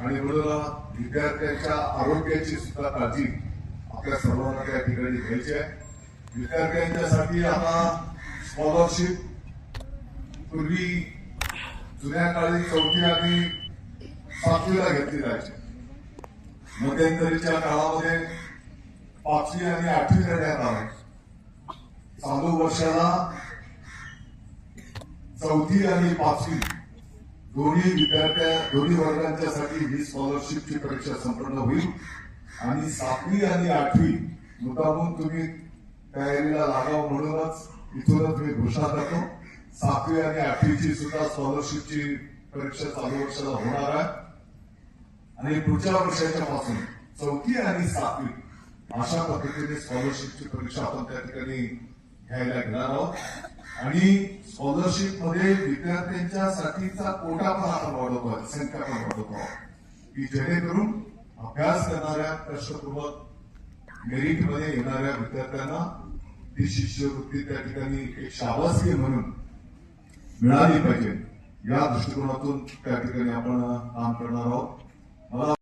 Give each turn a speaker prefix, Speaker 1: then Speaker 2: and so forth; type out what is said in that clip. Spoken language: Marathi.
Speaker 1: आणि म्हणून विद्यार्थ्यांच्या आरोग्याची सुद्धा काळजी आपल्या सर्वांना त्या ठिकाणी घ्यायची आहे. विद्यार्थ्यांच्यासाठी आता स्कॉलरशिप पूर्वी जुन्या काळी चौथी आणि सातवीला घेतली जायची. मध्यंतरीच्या काळामध्ये पाचवी आणि आठवी देण्यात आले चालू वर्षाला चौथी आणि पाचवी दोन्ही विद्यार्थ्या दोन्ही वर्गांच्यासाठी ही स्कॉलरशिपची परीक्षा संपन्न होईल. आणि सातवी आणि आठवी मुद्दामून तुम्ही तयारीला लागावं म्हणूनच इथूनच मी घोषणा करतो. सातवी आणि आठवीची सुद्धा स्कॉलरशिपची परीक्षा चालू वर्षाला होणार आहे. आणि पुढच्या वर्षाच्या पासून चौथी आणि सातवी अशा पद्धतीने स्कॉलरशिपची परीक्षा आपण त्या ठिकाणी घ्यायला घेणार आहोत. आणि स्कॉलरशिपमध्ये विद्यार्थ्यांच्या साठीचा कोटा पण आपण वाढवतो आहे, संख्या पण वाढवतो. आहोत की जेणेकरून अभ्यास करणाऱ्या कष्टपूर्वक मेरिटमध्ये येणाऱ्या विद्यार्थ्यांना ती शिष्यवृत्ती त्या ठिकाणी एक शाबासकी म्हणून मिळाली पाहिजे. या दृष्टिकोनातून त्या ठिकाणी आपण काम करणार आहोत. मला